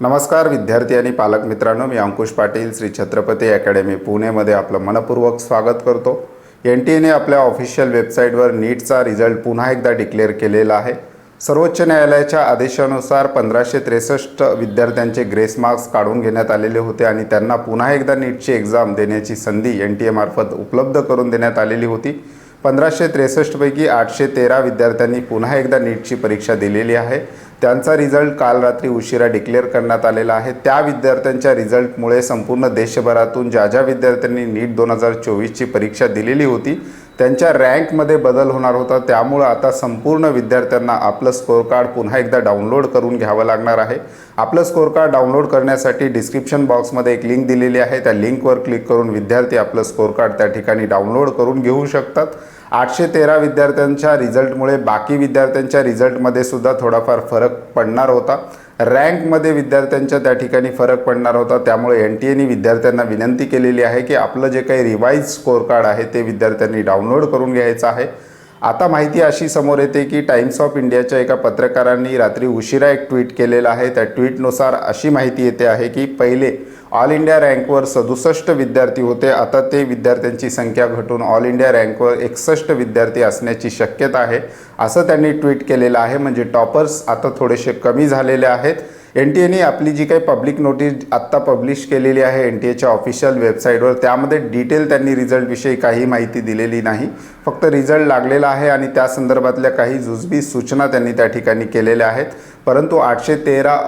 नमस्कार विद्यार्थी आणि पालक मित्रांनो मी अंकुश पाटील श्री छत्रपती अकॅडमी पुणेमध्ये आपलं मनपूर्वक स्वागत करतो. एन टी एने आपल्या ऑफिशियल वेबसाईटवर नीटचा रिझल्ट पुन्हा एकदा डिक्लेअर केलेला आहे. सर्वोच्च न्यायालयाच्या आदेशानुसार पंधराशे त्रेसष्ट विद्यार्थ्यांचे ग्रेस मार्क्स काढून घेण्यात आलेले होते आणि त्यांना पुन्हा एकदा नीटची एक्झाम देण्याची संधी एन टी एमार्फत उपलब्ध करून देण्यात आलेली होती. पंधराशे त्रेसष्टपैकी आठशे तेरा विद्यार्थ्यांनी पुन्हा एकदा नीटची परीक्षा दिलेली आहे. त्यांचा रिझल्ट काल रात्री उशिरा डिक्लेअर करण्यात आलेला आहे. त्या विद्यार्थ्यांच्या रिझल्टमुळे संपूर्ण देशभरातून ज्या ज्या विद्यार्थ्यांनी नीट दोन हजार चोवीसची परीक्षा दिलेली होती त्यांच्या रँकमध्ये बदल होणार होता. त्यामुळं आता संपूर्ण विद्यार्थ्यांना आपलं स्कोअर कार्ड पुन्हा एकदा डाउनलोड करून घ्यावं लागणार आहे. आपलं स्कोअर कार्ड डाउनलोड करण्यासाठी डिस्क्रिप्शन बॉक्समध्ये एक लिंक दिलेली आहे. त्या लिंकवर क्लिक करून विद्यार्थी आपलं स्कोअर कार्ड त्या ठिकाणी डाउनलोड करून घेऊ शकतात. आठशे तेरा विद्यार्थ्यांच्या रिझल्टमुळे बाकी विद्यार्थ्यांच्या रिझल्टमध्ये सुद्धा थोडाफार फरक पडणार होता. रँकमध्ये विद्यार्थ्यांच्या त्या ठिकाणी फरक पडणार होता. त्यामुळे एन टी एने विद्यार्थ्यांना विनंती केलेली आहे की आपलं जे काही रिवाईज स्कोअर कार्ड आहे ते विद्यार्थ्यांनी डाउनलोड करून घ्यायचं आहे. आता माहिती अशी समोर येते की टाइम्स ऑफ इंडियाच्या एका पत्रकारांनी रात्री उशिरा एक ट्विट केलेलं आहे. त्या ट्विटनुसार अशी माहिती येते आहे की पहिले ऑल इंडिया रँकवर सदुसष्ट विद्यार्थी होते. आता ते विद्यार्थ्यांची संख्या घटून ऑल इंडिया रँकवर एकसष्ट विद्यार्थी असण्याची शक्यता आहे. असं त्यांनी ट्विट केलेलं आहे. म्हणजे टॉपर्स आता थोडेसे कमी झालेले आहेत. एन टी एने आपली जी काही पब्लिक नोटीस आत्ता पब्लिश केलेली आहे एन टी एच्या ऑफिशियल वेबसाईटवर त्यामध्ये डिटेल त्यांनी रिझल्टविषयी काही माहिती दिलेली नाही. फक्त रिझल्ट लागलेला आहे आणि त्या संदर्भातल्या काही जुजबी सूचना त्यांनी त्या ठिकाणी केलेल्या आहेत. परंतु आठशे तेरा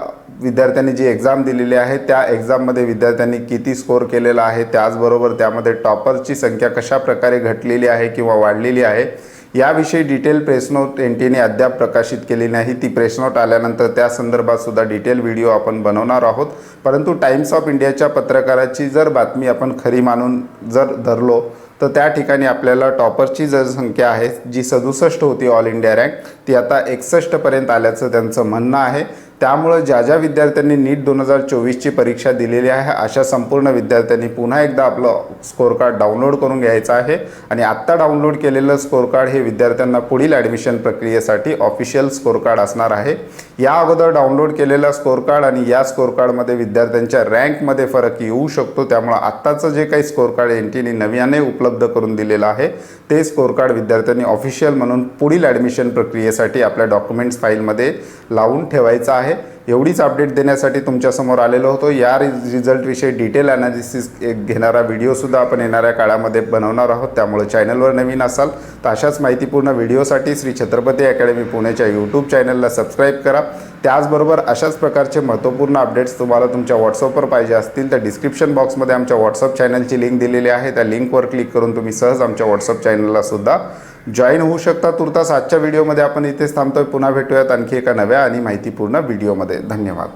विद्यार्थ्यांनी जी एक्झाम दिलेली आहे त्या एक्झाममध्ये विद्यार्थ्यांनी किती स्कोअर केलेला आहे त्याचबरोबर त्यामध्ये टॉपरची संख्या कशा प्रकारे घटलेली आहे किंवा वाढलेली आहे याविषयी डिटेल प्रेसनोट एन टीने अद्याप प्रकाशित केली नाही. ती प्रेसनोट आल्यानंतर त्या संदर्भात सुद्धा डिटेल व्हिडिओ आपण बनवणार आहोत. परंतु टाइम्स ऑफ इंडियाच्या पत्रकाराची जर बातमी आपण खरी मानून जर धरलो तर त्या ठिकाणी आपल्याला टॉपरची जर संख्या आहे जी सदुसष्ट होती ऑल इंडिया रँक ती आता एकसष्टपर्यंत आल्याचं त्यांचं म्हणणं आहे. त्यामुळं ज्या ज्या विद्यार्थ्यांनी नीट दोन हजार चोवीसची परीक्षा दिलेली आहे अशा संपूर्ण विद्यार्थ्यांनी पुन्हा एकदा आपलं स्कोअर कार्ड डाउनलोड करून घ्यायचं आहे. आणि आत्ता डाउनलोड केलेलं स्कोअर कार्ड हे विद्यार्थ्यांना पुढील ॲडमिशन प्रक्रियेसाठी ऑफिशियल स्कोअर कार्ड असणार आहे. या अगोदर डाउनलोड केलेलं स्कोअर कार्ड आणि या स्कोअर कार्डमध्ये विद्यार्थ्यांच्या रँकमध्ये फरक येऊ शकतो. त्यामुळं आत्ताचं जे काही स्कोअर कार्ड एन टीने नव्याने उपलब्ध करून दिलेलं आहे ते स्कोअर कार्ड विद्यार्थ्यांनी ऑफिशियल म्हणून पुढील ॲडमिशन प्रक्रियेसाठी आपल्या डॉक्युमेंट्स फाईलमध्ये लावून ठेवायचं आहे. एवढीच अपडेट देण्यासाठी तुमच्यासमोर आलेलो होतो. या रिझल्टविषयी डिटेल ॲनालिसिस एक घेणारा व्हिडिओसुद्धा आपण येणाऱ्या काळामध्ये बनवणार आहोत. त्यामुळे चॅनलवर नवीन असाल तर अशाच माहितीपूर्ण व्हिडिओसाठी श्री छत्रपती अकॅडमी पुण्याच्या यूट्यूब चॅनलला सबस्क्राईब करा. त्याचबरोबर अशाच प्रकारचे महत्त्वपूर्ण अपडेट्स तुम्हाला तुमच्या व्हॉट्सअपवर पाहिजे असतील तर डिस्क्रिप्शन बॉक्समध्ये आमच्या व्हॉट्सअप चॅनलची लिंक दिलेली आहे. त्या लिंकवर क्लिक करून तुम्ही सहज आमच्या व्हॉट्सअप चॅनलला सुद्धा जॉईन होऊ शकता. तुर्तास आजच्या व्हिडिओमध्ये आपण इथेच थांबतोय. पुन्हा भेटूयात आणखी एका नव्या आणि माहितीपूर्ण व्हिडिओमध्ये धन्यवाद.